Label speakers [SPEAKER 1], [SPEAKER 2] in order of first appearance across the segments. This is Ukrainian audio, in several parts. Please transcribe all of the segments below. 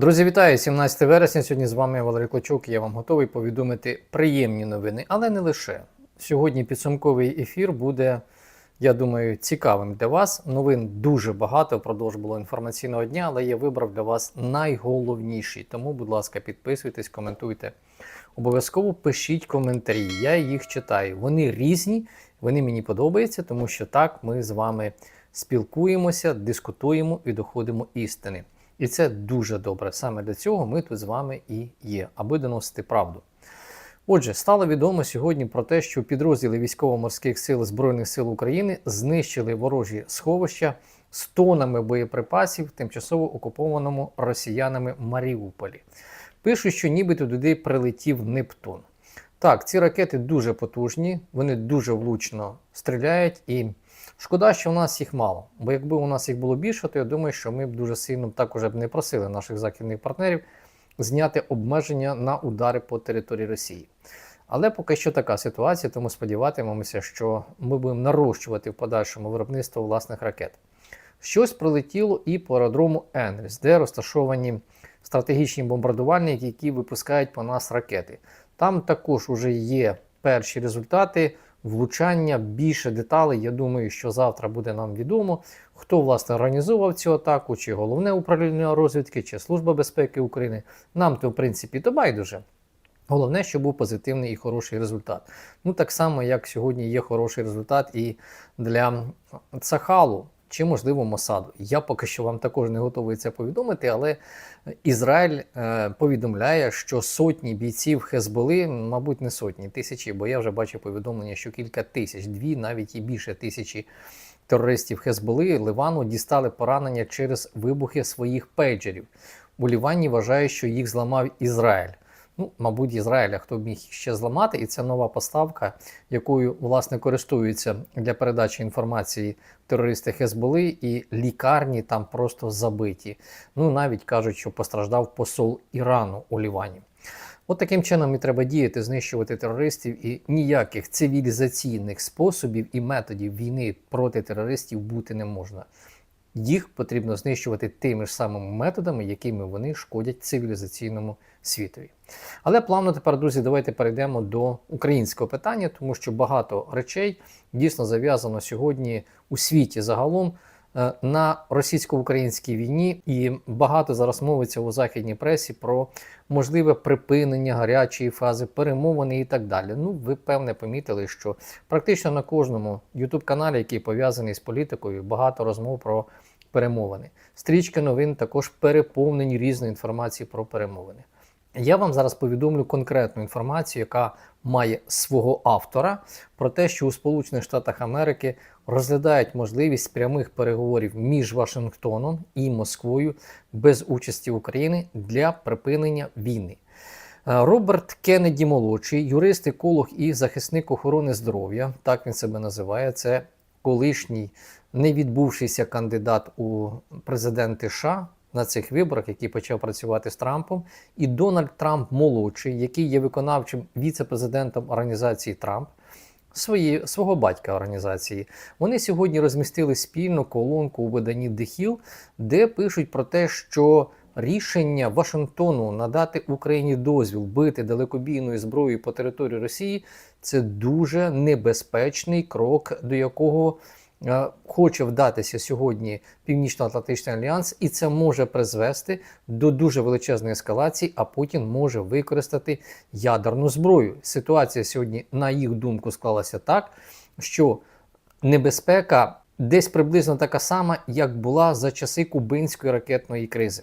[SPEAKER 1] Друзі, вітаю! 17 вересня. Сьогодні з вами Валерій Клочук. Я вам готовий повідомити приємні новини, але не лише. Сьогодні підсумковий ефір буде, я думаю, цікавим для вас. Новин дуже багато впродовж було інформаційного дня, але я вибрав для вас найголовніші. Тому, будь ласка, підписуйтесь, коментуйте. Обов'язково пишіть коментарі. Я їх читаю. Вони різні, вони мені подобаються, тому що так ми з вами спілкуємося, дискутуємо і доходимо істини. І це дуже добре. Саме для цього ми тут з вами і є, аби доносити правду. Отже, стало відомо сьогодні про те, що підрозділи військово-морських сил Збройних сил України знищили ворожі сховища з тонами боєприпасів в тимчасово окупованому росіянами Маріуполі. Пишуть, що нібито туди прилетів Нептун. Так, ці ракети дуже потужні, вони дуже влучно стріляють і. Шкода, що в нас їх мало, бо якби у нас їх було більше, то я думаю, що ми б дуже сильно також б не просили наших західних партнерів зняти обмеження на удари по території Росії. Але поки що така ситуація, тому сподіватимемося, що ми будемо нарощувати в подальшому виробництво власних ракет. Щось прилетіло і по аеродрому Енріс, де розташовані стратегічні бомбардувальники, які випускають по нас ракети. Там також вже є перші результати влучання, більше деталей. Я думаю, що завтра буде нам відомо, хто власне організував цю атаку, чи головне управління розвідки, чи Служба безпеки України. Нам то, в принципі, то байдуже. Головне, щоб був позитивний і хороший результат. Ну, так само, як сьогодні є хороший результат і для Цахалу чи, можливо, Мосаду. Я поки що вам також не готовий це повідомити, але Ізраїль е, повідомляє, що сотні бійців Хезболи, мабуть, не сотні, тисячі, бо я вже бачив повідомлення, що кілька тисяч, дві, навіть і більше тисячі терористів Хезболи Ливану дістали поранення через вибухи своїх пейджерів. У Лівані вважають, що їх зламав Ізраїль. Ну, мабуть, Ізраїля хто б міг ще зламати, і це нова поставка, якою власне користуються для передачі інформації терористи Хезболи, і лікарні там просто забиті. Ну навіть кажуть, що постраждав посол Ірану у Лівані. От таким чином і треба діяти, знищувати терористів, і ніяких цивілізаційних способів і методів війни проти терористів бути не можна. Їх потрібно знищувати тими ж самими методами, якими вони шкодять цивілізаційному світові. Але плавно тепер, друзі, давайте перейдемо до українського питання, тому що багато речей дійсно зав'язано сьогодні у світі загалом е, на російсько-українській війні, і багато зараз мовиться у західній пресі про можливе припинення гарячої фази перемовини і так далі. Ну, ви певне помітили, що практично на кожному youtube каналі який пов'язаний з політикою, багато розмов про перемовини. Стрічки новин також переповнені різною інформацією про перемовини. Я вам зараз повідомлю конкретну інформацію, яка має свого автора про те, що у Сполучених Штатах Америки розглядають можливість прямих переговорів між Вашингтоном і Москвою без участі України для припинення війни. Е, Роберт Кеннеді молодший, юрист, еколог і захисник охорони здоров'я, так він себе називає. Це колишній не відбувшийся кандидат у президенти США на цих виборах, який почав працювати з Трампом, і Дональд Трамп молодший, який є виконавчим віце-президентом організації Трамп. Свої, свого батька організації. Вони сьогодні розмістили спільну колонку у виданні The Hill, де пишуть про те, що рішення Вашингтону надати Україні дозвіл бити далекобійною зброєю по території Росії це дуже небезпечний крок, до якого хоче вдатися сьогодні Північно-Атлантичний альянс, і це може призвести до дуже величезної ескалації, а Путін може використати ядерну зброю. Ситуація сьогодні, на їх думку, склалася так, що небезпека десь приблизно така сама, як була за часи кубинської ракетної кризи.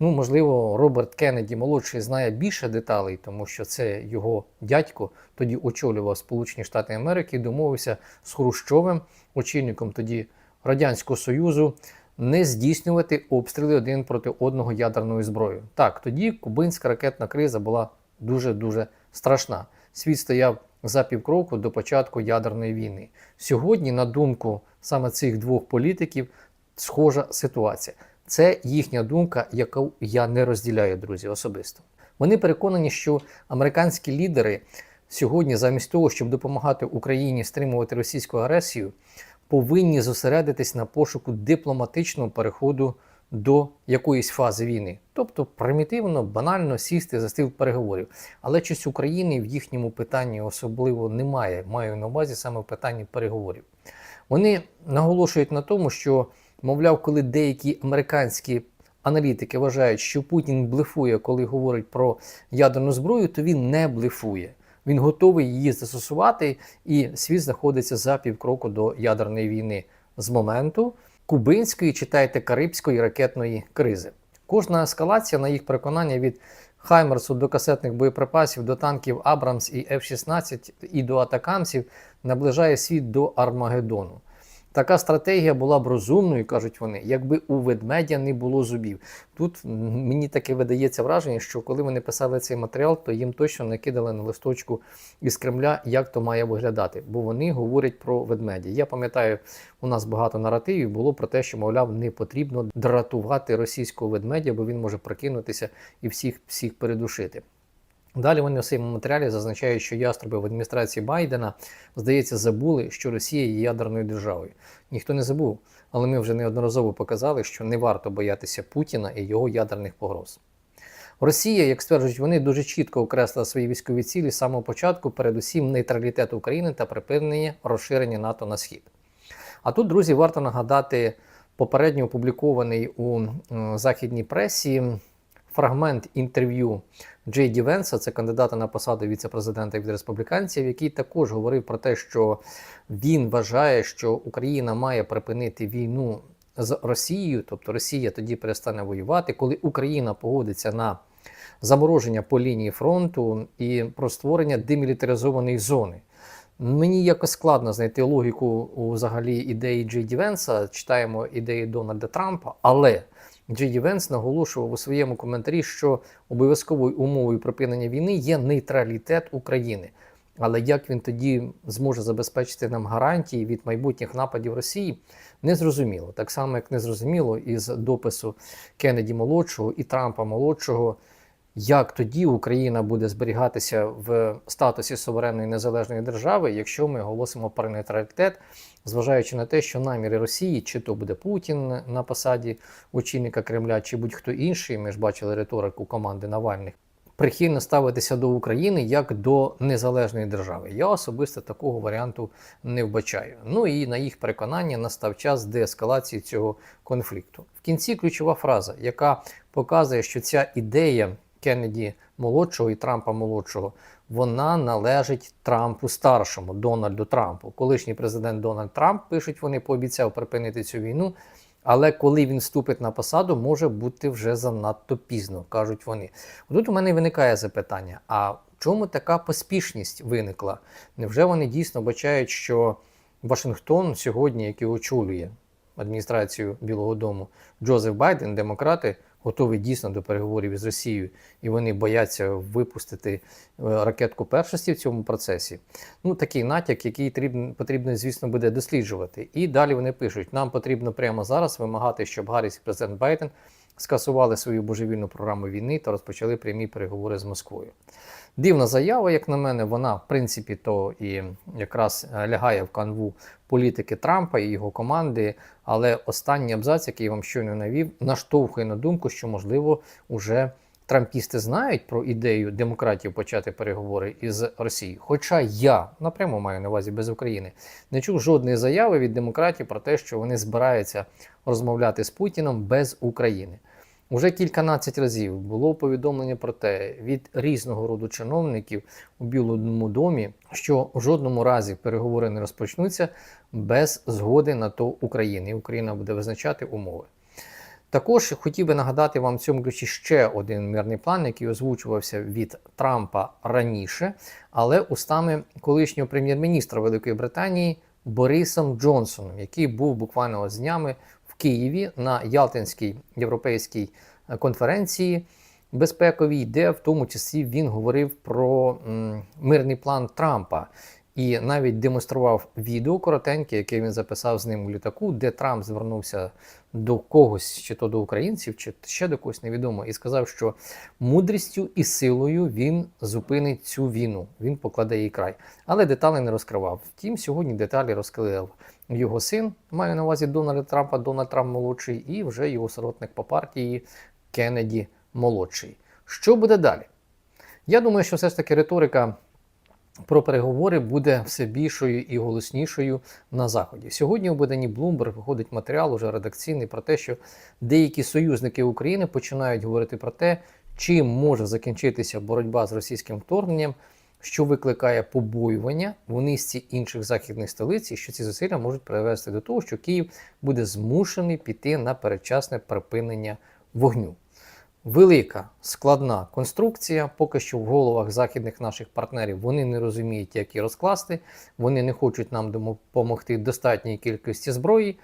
[SPEAKER 1] Ну, можливо, Роберт Кеннеді молодший знає більше деталей, тому що це його дядько тоді очолював Сполучені Штати Америки домовився з Хрущовим, очільником тоді Радянського Союзу, не здійснювати обстріли один проти одного ядерною зброєю. Так, тоді кубинська ракетна криза була дуже-дуже страшна. Світ стояв за півкроку до початку ядерної війни. Сьогодні, на думку саме цих двох політиків, схожа ситуація. Це їхня думка, яку я не розділяю, друзі, особисто. Вони переконані, що американські лідери сьогодні, замість того, щоб допомагати Україні стримувати російську агресію, повинні зосередитись на пошуку дипломатичного переходу до якоїсь фази війни. Тобто примітивно, банально сісти за стіл переговорів. Але щось України в їхньому питанні особливо немає. Маю на увазі саме в питанні переговорів. Вони наголошують на тому, що, мовляв, коли деякі американські аналітики вважають, що Путін блефує, коли говорить про ядерну зброю, то він не блефує. Він готовий її застосувати, і світ знаходиться за півкроку до ядерної війни з моменту кубинської, читайте карибської ракетної кризи. Кожна ескалація, на їх переконання, від Хаймерсу до касетних боєприпасів, до танків Абрамс і F-16 і до атакамсів наближає світ до Армагеддону. Така стратегія була б розумною, кажуть вони, якби у ведмедя не було зубів. Тут мені таке видається враження, що коли вони писали цей матеріал, то їм точно не кидали на листочку із Кремля, як то має виглядати, бо вони говорять про ведмедя. Я пам'ятаю, у нас багато наративів було про те, що, мовляв, не потрібно дратувати російського ведмедя, бо він може прокинутися і всіх всіх передушити. Далі вони у своєму матеріалі зазначають, що яструби в адміністрації Байдена, здається, забули, що Росія є ядерною державою. Ніхто не забув, але ми вже неодноразово показали, що не варто боятися Путіна і його ядерних погроз. Росія, як стверджують вони, дуже чітко окреслила свої військові цілі з самого початку, передусім нейтралітет України та припинення розширення НАТО на схід. А тут, друзі, варто нагадати попередньо опублікований у західній пресі фрагмент інтерв'ю Джей Ді Венса, це кандидата на посаду віце-президента від республіканців, який також говорив про те, що він вважає, що Україна має припинити війну з Росією, тобто Росія тоді перестане воювати, коли Україна погодиться на замороження по лінії фронту і про створення демілітаризованої зони. Мені якось складно знайти логіку у взагалі ідеї Джей Ді Венса, читаємо ідеї Дональда Трампа, але Джей Венс наголошував у своєму коментарі, що обов'язковою умовою припинення війни є нейтралітет України. Але як він тоді зможе забезпечити нам гарантії від майбутніх нападів Росії, незрозуміло. Так само, як незрозуміло із допису Кеннеді молодшого і Трампа молодшого, як тоді Україна буде зберігатися в статусі суверенної незалежної держави, якщо ми оголосимо про нейтралітет, зважаючи на те, що наміри Росії, чи то буде Путін на посаді очільника Кремля, чи будь-хто інший, ми ж бачили риторику команди Навальних, прихильно ставитися до України як до незалежної держави. Я особисто такого варіанту не вбачаю. Ну і на їх переконання настав час деескалації цього конфлікту. В кінці ключова фраза, яка показує, що ця ідея. Кеннеді молодшого і Трампа молодшого, вона належить Трампу старшому, Дональду Трампу. Колишній президент Дональд Трамп пишуть, вони пообіцяв припинити цю війну. Але коли він вступить на посаду, може бути вже занадто пізно, кажуть вони. Тут у мене виникає запитання: а чому така поспішність виникла? Невже вони дійсно бачають, що Вашингтон сьогодні, який очолює адміністрацію Білого Дому, Джозеф Байден, демократи? Готові дійсно до переговорів із Росією, і вони бояться випустити е, ракетку першості в цьому процесі. Ну такий натяк, який потрібно, звісно, буде досліджувати. І далі вони пишуть: нам потрібно прямо зараз вимагати, щоб Гарріс і президент Байден скасували свою божевільну програму війни та розпочали прямі переговори з Москвою. Дивна заява, як на мене, вона в принципі то і якраз е, лягає в канву політики Трампа і його команди. Але останній абзац, який я вам щойно навів, наштовхує на думку, що можливо уже трампісти знають про ідею демократів почати переговори із Росією. Хоча я напряму маю на увазі без України не чув жодної заяви від демократів про те, що вони збираються розмовляти з Путіном без України. Уже кільканадцять разів було повідомлення про те від різного роду чиновників у Білому домі, що у жодному разі переговори не розпочнуться без згоди на то України. І Україна буде визначати умови. Також хотів би нагадати вам в цьому ключі ще один мирний план, який озвучувався від Трампа раніше, але устами колишнього прем'єр-міністра Великої Британії Борисом Джонсоном, який був буквально з днями Києві на Ялтинській європейській е, конференції безпековій, де в тому числі він говорив про мирний план Трампа. І навіть демонстрував відео коротеньке, яке він записав з ним у літаку, де Трамп звернувся до когось, чи то до українців, чи ще до когось невідомо, і сказав, що мудрістю і силою він зупинить цю війну, він покладе їй край. Але деталі не розкривав. Втім, сьогодні деталі розкрив його син, маю на увазі Дональда Трампа, Дональд Трамп молодший, і вже його сиротник по партії Кеннеді молодший. Що буде далі? Я думаю, що все ж таки риторика про переговори буде все більшою і голоснішою на заході. Сьогодні у виданні Bloomberg виходить матеріал уже редакційний про те, що деякі союзники України починають говорити про те, чим може закінчитися боротьба з російським вторгненням, що викликає побоювання в низці інших західних столиць, і що ці зусилля можуть привести до того, що Київ буде змушений піти на передчасне припинення вогню. Велика складна конструкція. Поки що в головах західних наших партнерів вони не розуміють, як її розкласти. Вони не хочуть нам допомогти достатній кількості зброї,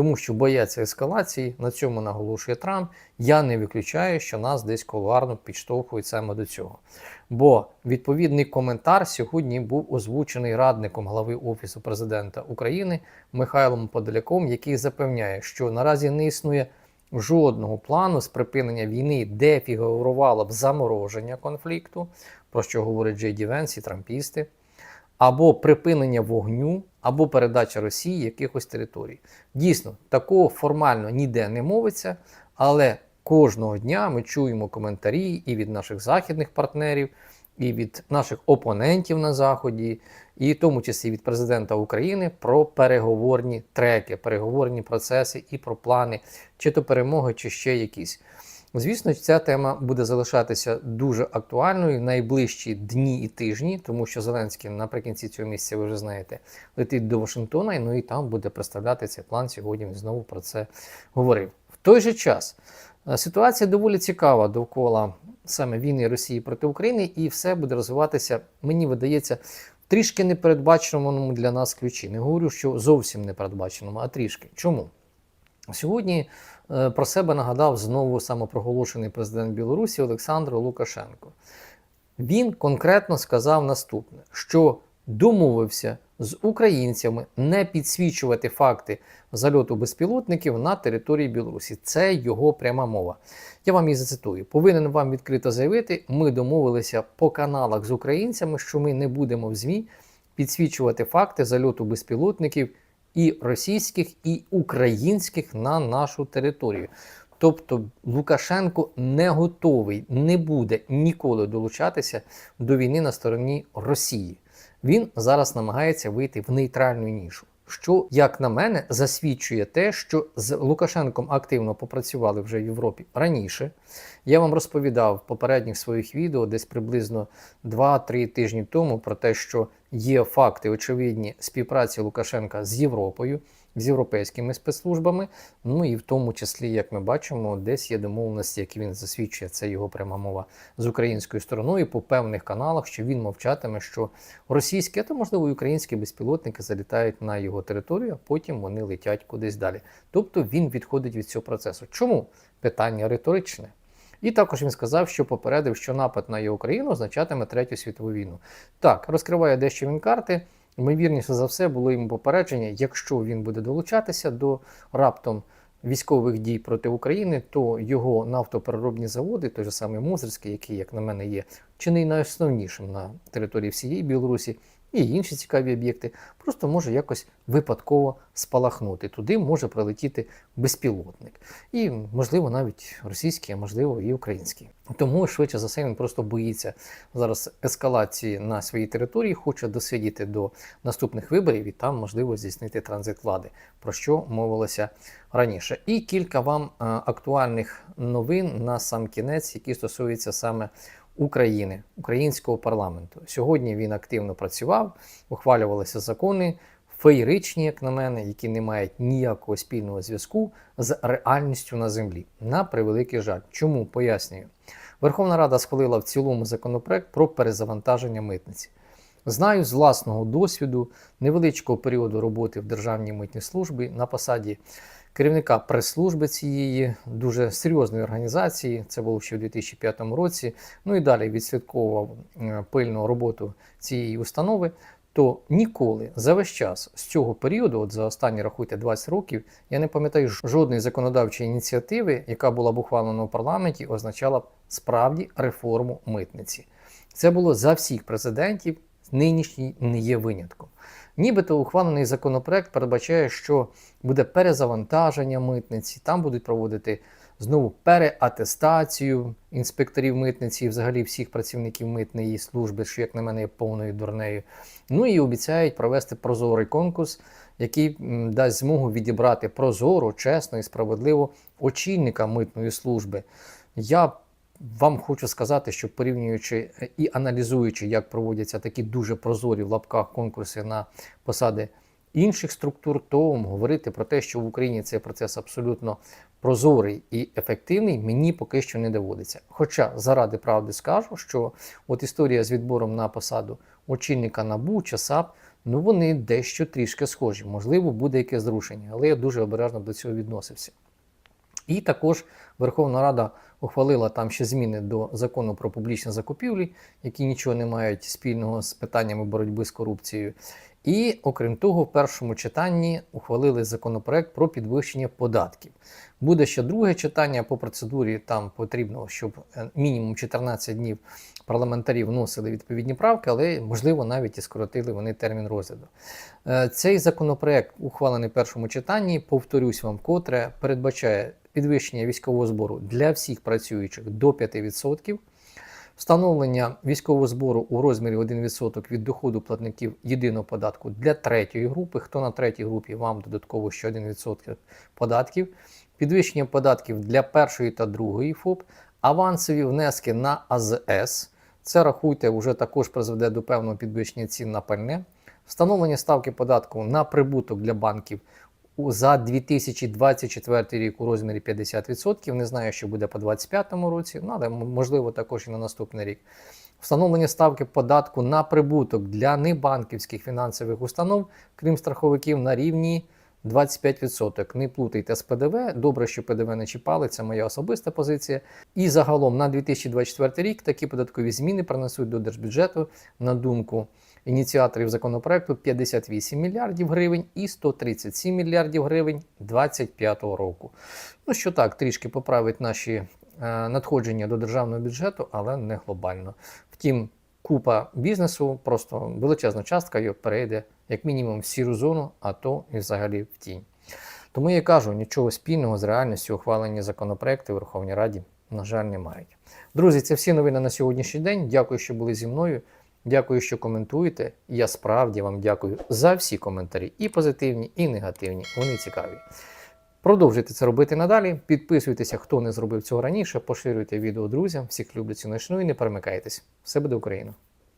[SPEAKER 1] тому що бояться ескалації. На цьому наголошує Трамп. Я не виключаю, що нас десь колуарно підштовхують саме до цього. Бо відповідний коментар сьогодні був озвучений радником глави Офісу президента України Михайлом Подоляком, який запевняє, що наразі не існує жодного плану з припинення війни, де фігурувало б замороження конфлікту, про що говорить Джей Ді Венс і трампісти, або припинення вогню, або передача Росії якихось територій. Дійсно, такого формально ніде не мовиться, але кожного дня ми чуємо коментарі і від наших західних партнерів, і від наших опонентів на Заході, і в тому числі від президента України про переговорні треки, переговорні процеси і про плани, чи то перемоги, чи ще якісь. Звісно, ця тема буде залишатися дуже актуальною в найближчі дні і тижні, тому що Зеленський наприкінці цього місяця, ви вже знаєте, летить до Вашингтона, ну і там буде представляти цей план. Сьогодні він знову про це говорив. В той же час е, ситуація доволі цікава довкола саме війни Росії проти України, і все буде розвиватися, мені видається, трішки непередбаченому для нас ключі. Не говорю, що зовсім непередбаченому, а трішки. Чому? Сьогодні е, про себе нагадав знову самопроголошений президент Білорусі Олександр Лукашенко. Він конкретно сказав наступне: що домовився з українцями не підсвічувати факти зальоту безпілотників на території Білорусі. Це його пряма мова. Я вам її зацитую. Повинен вам відкрито заявити, ми домовилися по каналах з українцями, що ми не будемо в ЗМІ підсвічувати факти зальоту безпілотників і російських, і українських на нашу територію. Тобто Лукашенко не готовий, не буде ніколи долучатися до війни на стороні Росії. Він зараз намагається вийти в нейтральну нішу. Що, як на мене, засвідчує те, що з Лукашенком активно попрацювали вже в Європі раніше. Я вам розповідав в попередніх своїх відео, десь приблизно 2-3 тижні тому, про те, що є факти очевидні співпраці Лукашенка з Європою з європейськими спецслужбами. Ну і в тому числі, як ми бачимо, десь є домовленості, які він засвідчує, це його пряма мова з українською стороною по певних каналах, що він мовчатиме, що російські, а то можливо і українські безпілотники залітають на його територію, а потім вони летять кудись далі. Тобто він відходить від цього процесу. Чому? Питання риторичне. І також він сказав, що попередив, що напад на його країну означатиме третю світову війну. Так, розкриває дещо він карти. Ймовірніше за все було йому попередження, якщо він буде долучатися до раптом військових дій проти України, то його нафтопереробні заводи, той же самий Мозерський, який, як на мене, є чи не найосновнішим на території всієї Білорусі, і інші цікаві об'єкти, просто може якось випадково спалахнути. Туди може прилетіти безпілотник. І, можливо, навіть російський, а можливо, і український. Тому швидше за все він просто боїться зараз ескалації на своїй території, хоче досидіти до наступних виборів і там можливо здійснити транзит влади, про що мовилося раніше. І кілька вам е, актуальних новин на сам кінець, які стосуються саме України, українського парламенту. Сьогодні він активно працював, ухвалювалися закони, феєричні, як на мене, які не мають ніякого спільного зв'язку з реальністю на землі. На превеликий жаль. Чому пояснюю? Верховна Рада схвалила в цілому законопроект про перезавантаження митниці. Знаю з власного досвіду невеличкого періоду роботи в Державній митній службі на посаді керівника прес-служби цієї дуже серйозної організації. Це було ще в 2005 році. Ну і далі відслідковував е, пильну роботу цієї установи. То ніколи за весь час з цього періоду, от за останні рахуйте 20 років, я не пам'ятаю жодної законодавчої ініціативи, яка була б ухвалена в парламенті, означала б справді реформу митниці. Це було за всіх президентів. Нинішній не є винятком. Нібито ухвалений законопроект передбачає, що буде перезавантаження митниці, там будуть проводити знову переатестацію інспекторів митниці взагалі всіх працівників митної служби, що, як на мене, є повною дурнею. Ну і обіцяють провести прозорий конкурс, який дасть змогу відібрати прозоро, чесно і справедливо очільника митної служби. Я вам хочу сказати, що порівнюючи е, і аналізуючи, як проводяться такі дуже прозорі в лапках конкурси на посади інших структур, то говорити про те, що в Україні цей процес абсолютно прозорий і ефективний, мені поки що не доводиться. Хоча заради правди скажу, що от історія з відбором на посаду очільника НАБУ чи САП, ну вони дещо трішки схожі. Можливо, буде якесь зрушення, але я дуже обережно до цього відносився. І також Верховна Рада ухвалила там ще зміни до закону про публічні закупівлі, які нічого не мають спільного з питаннями боротьби з корупцією. І окрім того, в першому читанні ухвалили законопроект про підвищення податків. Буде ще друге читання по процедурі. Там потрібно, щоб е, мінімум 14 днів парламентарі вносили відповідні правки, але можливо навіть і скоротили вони термін розгляду. Е, Цей законопроект, ухвалений в першому читанні, повторюсь вам котре, передбачає підвищення військового збору для всіх працюючих до 5%, встановлення військового збору у розмірі 1% від доходу платників єдиного податку для третьої групи. Хто на третій групі, вам додатково ще 1% податків, підвищення податків для першої та другої ФОП, авансові внески на АЗС. Це рахуйте, вже також призведе до певного підвищення цін на пальне. Встановлення ставки податку на прибуток для банків за 2024 рік у розмірі 50%. Не знаю, що буде по 2025 році, ну, але можливо також і на наступний рік. Встановлення ставки податку на прибуток для небанківських фінансових установ, крім страховиків, на рівні 25%. Не плутайте з ПДВ. Добре, що ПДВ не чіпали, це моя особиста позиція. І загалом на 2024 рік такі податкові зміни принесуть до держбюджету, на думку ініціаторів законопроекту, 58 мільярдів гривень і 137 мільярдів гривень 2025 року. Ну що так, трішки поправить наші е, надходження до державного бюджету, але не глобально. Втім, купа бізнесу, просто величезна частка його перейде як мінімум в сіру зону, а то і взагалі в тінь. Тому я кажу, нічого спільного з реальністю ухвалення законопроекту в Верховній Раді, на жаль, не мають. Друзі, це всі новини на сьогоднішній день. Дякую, що були зі мною. Дякую, що коментуєте. Я справді вам дякую за всі коментарі, і позитивні, і негативні. Вони цікаві. Продовжуйте це робити надалі. Підписуйтеся, хто не зробив цього раніше. Поширюйте відео друзям. Всіх люблю ночну, і не перемикайтесь. Все буде Україна!